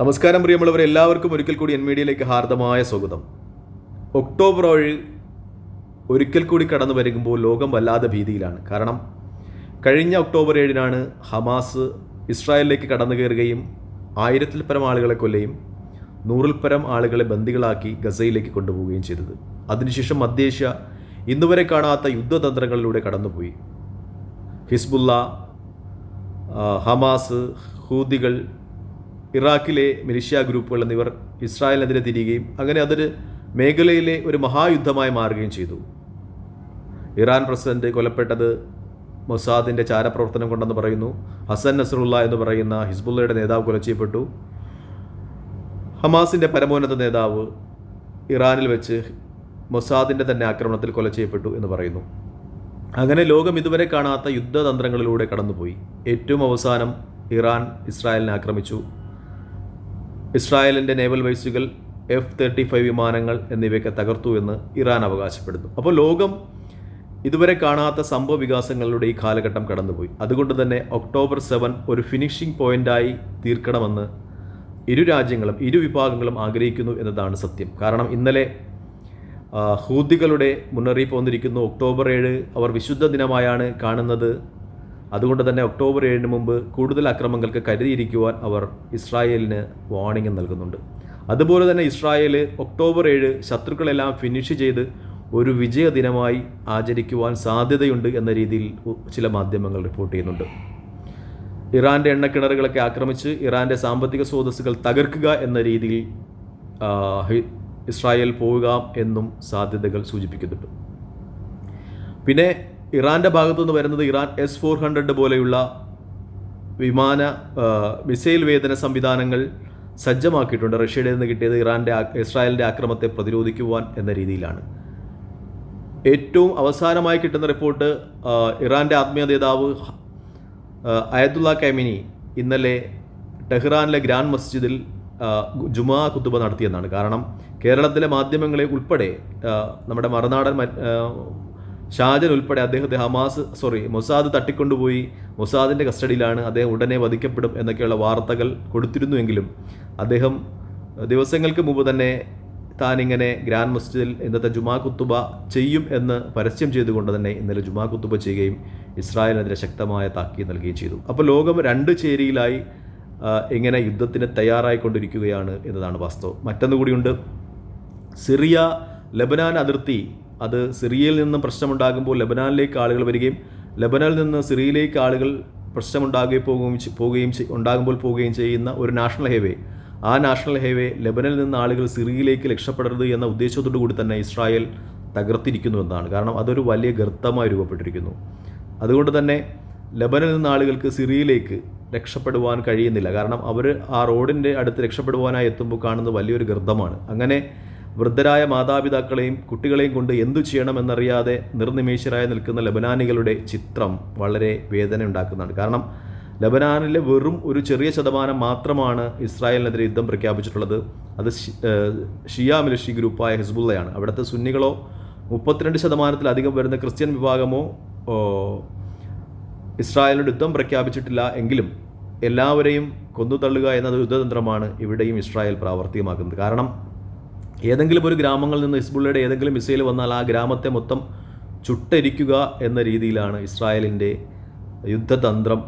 നമസ്കാരം പ്രിയമുള്ളവർ എല്ലാവർക്കും ഒരിക്കൽ കൂടി എൻ മീഡിയയിലേക്ക് ഹാർദമായ സ്വാഗതം. ഒക്ടോബർ ഏഴ് ഒരിക്കൽ കൂടി കടന്നു വരുമ്പോൾ ലോകം വല്ലാതെ ഭീതിയിലാണ്. കാരണം കഴിഞ്ഞ ഒക്ടോബർ ഏഴിനാണ് ഹമാസ് ഇസ്രായേലിലേക്ക് കടന്നു കയറുകയും ആയിരത്തിൽ പരം ആളുകളെ കൊല്ലുകയും നൂറിൽ പരം ആളുകളെ ബന്ദികളാക്കി ഗസയിലേക്ക് കൊണ്ടുപോവുകയും ചെയ്തത്. അതിനുശേഷം മധ്യേഷ്യ ഇന്നുവരെ കാണാത്ത യുദ്ധതന്ത്രങ്ങളിലൂടെ കടന്നുപോയി. ഹിസ്ബുല്ല ഹമാസ് ഹൂദികൾ ഇറാഖിലെ മിലിഷ്യ ഗ്രൂപ്പുകൾ എന്നിവർ ഇസ്രായേലിനെതിരെ തിരിയുകയും അങ്ങനെ അതൊരു മേഖലയിലെ ഒരു മഹായുദ്ധമായി മാറുകയും ചെയ്തു. ഇറാൻ പ്രസിഡന്റ് കൊല്ലപ്പെട്ടത് മൊസാദിന്റെ ചാരപ്രവർത്തനം കൊണ്ടെന്ന് പറയുന്നു. ഹസൻ നസറുള്ള എന്ന് പറയുന്ന ഹിസ്ബുള്ളയുടെ നേതാവ് കൊല ചെയ്യപ്പെട്ടു. ഹമാസിന്റെ പരമോന്നത നേതാവ് ഇറാനിൽ വെച്ച് മൊസാദിന്റെ തന്നെ ആക്രമണത്തിൽ കൊല ചെയ്യപ്പെട്ടു എന്ന് പറയുന്നു. അങ്ങനെ ലോകം ഇതുവരെ കാണാത്ത യുദ്ധതന്ത്രങ്ങളിലൂടെ കടന്നുപോയി. ഏറ്റവും അവസാനം ഇറാൻ ഇസ്രായേലിനെ ആക്രമിച്ചു. ഇസ്രായേലിന്റെ നേവൽ വൈസുകൾ എഫ് തേർട്ടി ഫൈവ് വിമാനങ്ങൾ എന്നിവയൊക്കെ തകർത്തു എന്ന് ഇറാൻ അവകാശപ്പെടുന്നു. അപ്പോൾ ലോകം ഇതുവരെ കാണാത്ത സംഭവ വികാസങ്ങളുടെ ഈ കാലഘട്ടം കടന്നുപോയി. അതുകൊണ്ട് തന്നെ ഒക്ടോബർ സെവൻ ഒരു ഫിനിഷിംഗ് പോയിന്റായി തീർക്കണമെന്ന് ഇരു രാജ്യങ്ങളും ഇരു വിഭാഗങ്ങളും ആഗ്രഹിക്കുന്നു എന്നതാണ് സത്യം. കാരണം ഇന്നലെ ഹൂദികളുടെ മുന്നറിയിപ്പ് വന്നിരിക്കുന്നു. ഒക്ടോബർ ഏഴ് അവർ വിശുദ്ധ ദിനമായാണ് കാണുന്നത്. അതുകൊണ്ട് തന്നെ ഒക്ടോബർ ഏഴിന് മുമ്പ് കൂടുതൽ അക്രമങ്ങൾക്ക് കരുതിയിരിക്കുവാൻ അവർ ഇസ്രായേലിന് വാർണിംഗ് നൽകുന്നുണ്ട്. അതുപോലെ തന്നെ ഇസ്രായേൽ ഒക്ടോബർ ഏഴ് ശത്രുക്കളെല്ലാം ഫിനിഷ് ചെയ്ത് ഒരു വിജയ ദിനമായി ആചരിക്കുവാൻ സാധ്യതയുണ്ട് എന്ന രീതിയിൽ ചില മാധ്യമങ്ങൾ റിപ്പോർട്ട് ചെയ്യുന്നുണ്ട്. ഇറാന്റെ എണ്ണക്കിണറുകളൊക്കെ ആക്രമിച്ച് ഇറാന്റെ സാമ്പത്തിക സ്രോതസ്സുകൾ തകർക്കുക എന്ന രീതിയിൽ ഇസ്രായേൽ പോവുക എന്നും സാധ്യതകൾ സൂചിപ്പിക്കുന്നുണ്ട്. പിന്നെ ഇറാന്റെ ഭാഗത്തുനിന്ന് വരുന്നത് ഇറാൻ എസ് ഫോർ ഹൺഡ്രഡ് പോലെയുള്ള വിമാന മിസൈൽ വേദന സംവിധാനങ്ങൾ സജ്ജമാക്കിയിട്ടുണ്ട്. റഷ്യയുടെ നിന്ന് കിട്ടിയത് ഇറാന്റെ ഇസ്രായേലിന്റെ ആക്രമത്തെ പ്രതിരോധിക്കുവാൻ എന്ന രീതിയിലാണ്. ഏറ്റവും അവസാനമായി കിട്ടുന്ന റിപ്പോർട്ട് ഇറാന്റെ ആത്മീയ നേതാവ് അയതുല്ല കൈമിനി ഇന്നലെ ടെഹ്റാനിലെ ഗ്രാൻഡ് മസ്ജിദിൽ ജുമാ കുത്തുബ നടത്തിയെന്നാണ്. കാരണം കേരളത്തിലെ മാധ്യമങ്ങളെ ഉൾപ്പെടെ നമ്മുടെ മറുനാടൻ ഷാജൻ ഉൾപ്പെടെ അദ്ദേഹത്തെ ഹമാസ് സോറി മൊസാദ് തട്ടിക്കൊണ്ടുപോയി. മൊസാദിന്റെ കസ്റ്റഡിയിലാണ് അദ്ദേഹം ഉടനെ വധിക്കപ്പെടും എന്നൊക്കെയുള്ള വാർത്തകൾ കൊടുത്തിരുന്നുവെങ്കിലും അദ്ദേഹം ദിവസങ്ങൾക്ക് മുമ്പ് തന്നെ താനിങ്ങനെ ഗ്രാൻഡ് മസ്ജിദിൽ ഇന്നത്തെ ജുമാ കുത്തുബ ചെയ്യും എന്ന് പരസ്യം ചെയ്തുകൊണ്ട് തന്നെ ഇന്നലെ ജുമാ കുത്തുബ ചെയ്യുകയും ഇസ്രായേലിനെതിരെ ശക്തമായ താക്കി നൽകുകയും ചെയ്തു. അപ്പോൾ ലോകം രണ്ട് ചേരിയിലായി ഇങ്ങനെ യുദ്ധത്തിന് തയ്യാറായിക്കൊണ്ടിരിക്കുകയാണ് എന്നതാണ് വാസ്തവം. മറ്റൊന്നുകൂടിയുണ്ട് സിറിയ ലബനാൻ അതിർത്തി അത് സിറിയയിൽ നിന്ന് പ്രശ്നമുണ്ടാകുമ്പോൾ ലബനാനിലേക്ക് ആളുകൾ വരികയും ലബനാനിൽ നിന്ന് സിറിയയിലേക്ക് ആളുകൾ പ്രശ്നമുണ്ടാകുകയും പോകുകയും പോവുകയും ഉണ്ടാകുമ്പോൾ പോവുകയും ചെയ്യുന്ന ഒരു നാഷണൽ ഹൈവേ. ആ നാഷണൽ ഹൈവേ ലബനനിൽ നിന്ന് ആളുകൾ സിറിയയിലേക്ക് രക്ഷപ്പെടരുത് എന്ന ഉദ്ദേശത്തോടു കൂടി തന്നെ ഇസ്രായേൽ തകർത്തിരിക്കുന്നു എന്നാണ്. കാരണം അതൊരു വലിയ ഗർത്തമായി രൂപപ്പെട്ടിരിക്കുന്നു. അതുകൊണ്ട് തന്നെ ലബനിൽ നിന്ന് ആളുകൾക്ക് സിറിയയിലേക്ക് രക്ഷപ്പെടുവാൻ കഴിയുന്നില്ല. കാരണം അവർ ആ റോഡിന്റെ അടുത്ത് രക്ഷപ്പെടുവാനായി എത്തുമ്പോൾ കാണുന്ന വലിയൊരു ഗർത്തമാണ്. അങ്ങനെ വൃദ്ധരായ മാതാപിതാക്കളെയും കുട്ടികളെയും കൊണ്ട് എന്തു ചെയ്യണമെന്നറിയാതെ നിർനിമേഷരായി നിൽക്കുന്ന ലബനാനികളുടെ ചിത്രം വളരെ വേദന ഉണ്ടാക്കുന്നതാണ് കാരണം ലബനാനിലെ വെറും ഒരു ചെറിയ ശതമാനം മാത്രമാണ് ഇസ്രായേലിനെതിരെ യുദ്ധം പ്രഖ്യാപിച്ചിട്ടുള്ളത്. അത് ഷിയാ മിലിഷി ഗ്രൂപ്പായ ഹിസ്ബുള്ളയാണ്. അവിടുത്തെ സുന്നികളോ മുപ്പത്തിരണ്ട് ശതമാനത്തിലധികം വരുന്ന ക്രിസ്ത്യൻ വിഭാഗമോ ഇസ്രായേലിനോട് യുദ്ധം പ്രഖ്യാപിച്ചിട്ടില്ല എങ്കിലും എല്ലാവരെയും കൊന്നു തള്ളുക എന്നത് യുദ്ധതന്ത്രമാണ് ഇവിടെയും ഇസ്രായേൽ പ്രാവർത്തികമാക്കുന്നത്. കാരണം ഏതെങ്കിലും ഒരു ഗ്രാമങ്ങളിൽ നിന്ന് ഹിസ്ബുള്ളയുടെ ഏതെങ്കിലും മിസൈൽ വന്നാൽ ആ ഗ്രാമത്തെ മൊത്തം ചുട്ടരിക്കുക എന്ന രീതിയിലാണ് ഇസ്രായേലിന്റെ യുദ്ധതന്ത്രം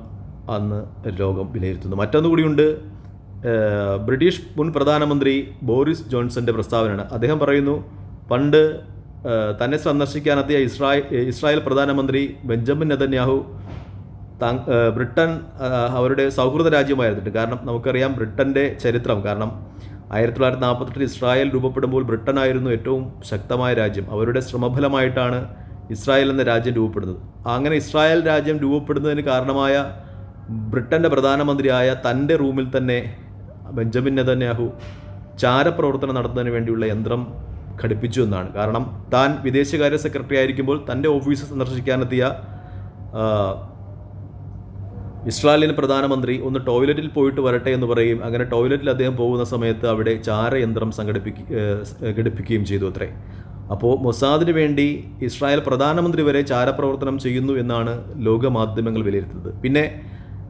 അന്ന് ലോകം വിലയിരുത്തുന്നത്. മറ്റൊന്നുകൂടിയുണ്ട് ബ്രിട്ടീഷ് മുൻ പ്രധാനമന്ത്രി ബോറിസ് ജോൺസന്റെ പ്രസ്താവനയാണ്. അദ്ദേഹം പറയുന്നു പണ്ട് തന്നെ സന്ദർശിക്കാനെത്തിയ ഇസ്രായേൽ ഇസ്രായേൽ പ്രധാനമന്ത്രി ബെഞ്ചമിൻ നെതന്യാഹു ബ്രിട്ടൻ അവരുടെ സൗഹൃദ രാജ്യമായിരുന്നിട്ട്. കാരണം നമുക്കറിയാം ബ്രിട്ടന്റെ ചരിത്രം. കാരണം ആയിരത്തി തൊള്ളായിരത്തി നാൽപ്പത്തെട്ടിൽ ഇസ്രായേൽ രൂപപ്പെടുമ്പോൾ ബ്രിട്ടൻ ആയിരുന്നു ഏറ്റവും ശക്തമായ രാജ്യം. അവരുടെ ശ്രമഫലമായിട്ടാണ് ഇസ്രായേൽ എന്ന രാജ്യം രൂപപ്പെടുന്നത്. അങ്ങനെ ഇസ്രായേൽ രാജ്യം രൂപപ്പെടുന്നതിന് കാരണമായ ബ്രിട്ടന്റെ പ്രധാനമന്ത്രിയായ തന്റെ റൂമിൽ തന്നെ ബെഞ്ചമിൻ നെതന്യാഹു ചാരപ്രവർത്തനം നടത്തുന്നതിന് വേണ്ടിയുള്ള യന്ത്രം ഘടിപ്പിച്ചു എന്നാണ്. കാരണം താൻ വിദേശകാര്യ സെക്രട്ടറി ആയിരിക്കുമ്പോൾ തന്റെ ഓഫീസ് സന്ദർശിക്കാനെത്തിയ ഇസ്രായേലിന് പ്രധാനമന്ത്രി ഒന്ന് ടോയ്ലറ്റിൽ പോയിട്ട് വരട്ടെ എന്ന് പറയും. അങ്ങനെ ടോയ്ലറ്റിൽ അദ്ദേഹം പോകുന്ന സമയത്ത് അവിടെ ചാരയന്ത്രം സംഘടിപ്പിക്കുക ഘടിപ്പിക്കുകയും ചെയ്തു അത്രേ. അപ്പോൾ മൊസാദിന് വേണ്ടി ഇസ്രായേൽ പ്രധാനമന്ത്രി വരെ ചാരപ്രവർത്തനം ചെയ്യുന്നു എന്നാണ് ലോകമാധ്യമങ്ങൾ വിലയിരുത്തുന്നത്. പിന്നെ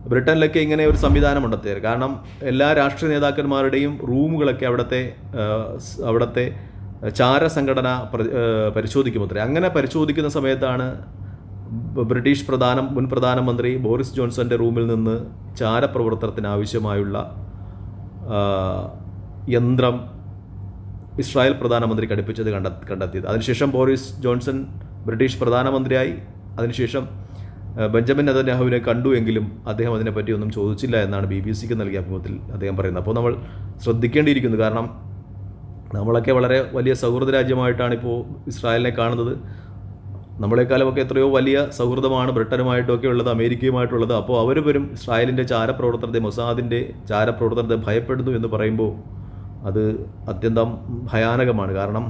ബ്രിട്ടനിലൊക്കെ ഇങ്ങനെ ഒരു സംവിധാനം ഉണ്ടെത്തിയത് കാരണം എല്ലാ രാഷ്ട്രീയ നേതാക്കന്മാരുടെയും റൂമുകളൊക്കെ അവിടുത്തെ അവിടുത്തെ ചാര സംഘടന പ്ര- പരിശോധിക്കുമത്രേ അങ്ങനെ പരിശോധിക്കുന്ന സമയത്താണ് ബ്രിട്ടീഷ് പ്രധാന മുൻ പ്രധാനമന്ത്രി ബോറിസ് ജോൺസന്റെ റൂമിൽ നിന്ന് ചാരപ്രവർത്തനത്തിന് ആവശ്യമായുള്ള യന്ത്രം ഇസ്രായേൽ പ്രധാനമന്ത്രി ഘടിപ്പിച്ചത് കണ്ട കണ്ടെത്തിയത്. അതിനുശേഷം ബോറിസ് ജോൺസൺ ബ്രിട്ടീഷ് പ്രധാനമന്ത്രിയായി. അതിനുശേഷം ബെഞ്ചമിൻ നെതന്യാഹുവിനെ കണ്ടു എങ്കിലും അദ്ദേഹം അതിനെപ്പറ്റി ഒന്നും ചോദിച്ചില്ല എന്നാണ് ബി ബി സിക്ക് നൽകിയ അഭിമുഖത്തിൽ അദ്ദേഹം പറയുന്നത്. അപ്പോൾ നമ്മൾ ശ്രദ്ധിക്കേണ്ടിയിരിക്കുന്നു. കാരണം നമ്മളൊക്കെ വളരെ വലിയ സൗഹൃദ രാജ്യമായിട്ടാണ് ഇപ്പോൾ ഇസ്രായേലിനെ കാണുന്നത്. നമ്മളെക്കാളുമൊക്കെ എത്രയോ വലിയ സൗഹൃദമാണ് ബ്രിട്ടനുമായിട്ടൊക്കെ ഉള്ളത് അമേരിക്കയുമായിട്ടുള്ളത്. അപ്പോൾ അവർ വരും ഇസ്രായേലിന്റെ ചാരപ്രവർത്തനത്തെ മൊസാദിന്റെ ചാരപ്രവർത്തനത്തെ ഭയപ്പെടുന്നു എന്ന് പറയുമ്പോൾ അത് അത്യന്തം ഭയാനകമാണ്. കാരണം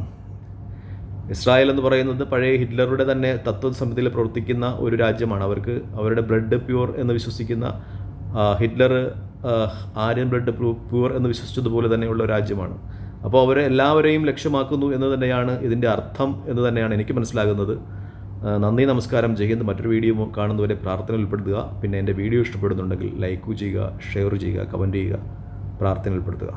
ഇസ്രായേൽ എന്ന് പറയുന്നത് പഴയ ഹിറ്റ്ലറുടെ തന്നെ തത്വസമിതിയിൽ പ്രവർത്തിക്കുന്ന ഒരു രാജ്യമാണ്. അവർക്ക് അവരുടെ ബ്ലഡ് പ്യൂർ എന്ന് വിശ്വസിക്കുന്ന ഹിറ്റ്ലർ ആര്യൻ ബ്ലഡ് പ്യൂർ എന്ന് വിശ്വസിച്ചതുപോലെ തന്നെയുള്ള രാജ്യമാണ്. അപ്പോൾ അവരെ എല്ലാവരെയും ലക്ഷ്യമാക്കുന്നു എന്ന് തന്നെയാണ് ഇതിന്റെ അർത്ഥം എന്ന് തന്നെയാണ് എനിക്ക് മനസ്സിലാകുന്നത്. നന്ദി നമസ്കാരം. ജയ്ഹിന്ദ് മറ്റൊരു വീഡിയോ കാണുന്നവരെ പ്രാർത്ഥന ഉൾപ്പെടുത്തുക. പിന്നെ എന്റെ വീഡിയോ ഇഷ്ടപ്പെടുന്നുണ്ടെങ്കിൽ ലൈക്ക് ചെയ്യുക ഷെയർ ചെയ്യുക കമന്റ് ചെയ്യുക പ്രാർത്ഥന ഉൾപ്പെടുത്തുക.